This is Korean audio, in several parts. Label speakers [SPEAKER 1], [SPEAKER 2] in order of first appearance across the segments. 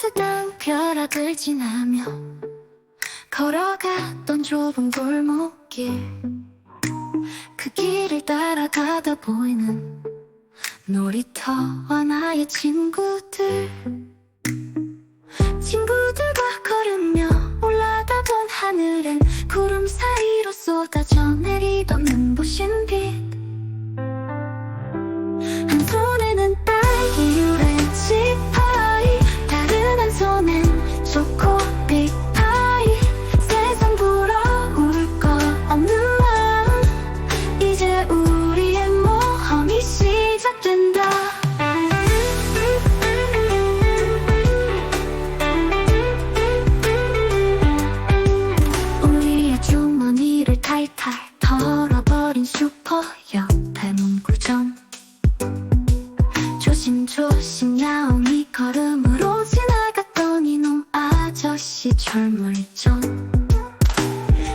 [SPEAKER 1] 따뜻한 벼락을 지나며 걸어갔던 좁은 골목길. 그 길을 따라가다 보이는 놀이터와 나의 친구들 슈퍼 옆에 문구점. 조심조심 야옹이 걸음으로 지나갔던 이놈 아저씨 철물점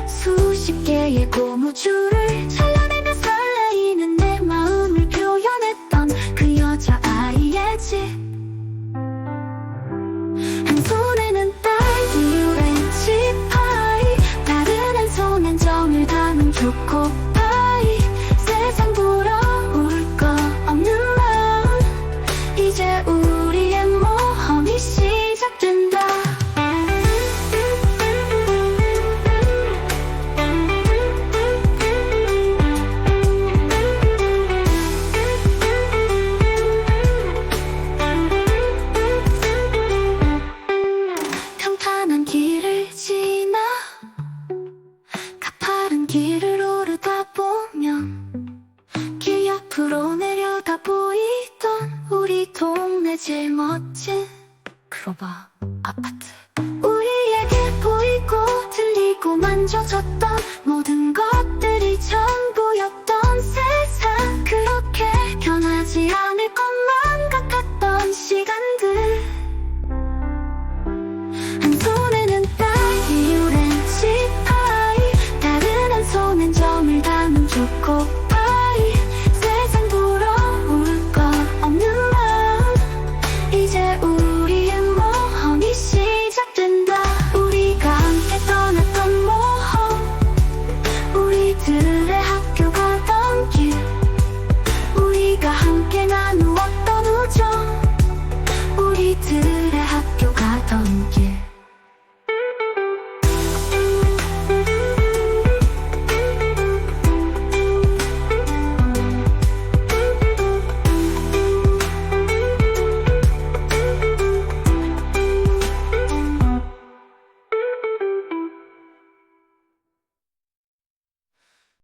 [SPEAKER 1] 수십 개의 고무줄을 잘라내며 설레이는 내 마음을 표현했던 그 여자아이의 집. 한 손에는 딸기 유렌치 파이. 다른 한 손엔 정을 담은 초코 이제 우리의 모험이 시작된다. 평탄한 길을 지나 가파른 길을 제일 멋진 크로바 아파트 to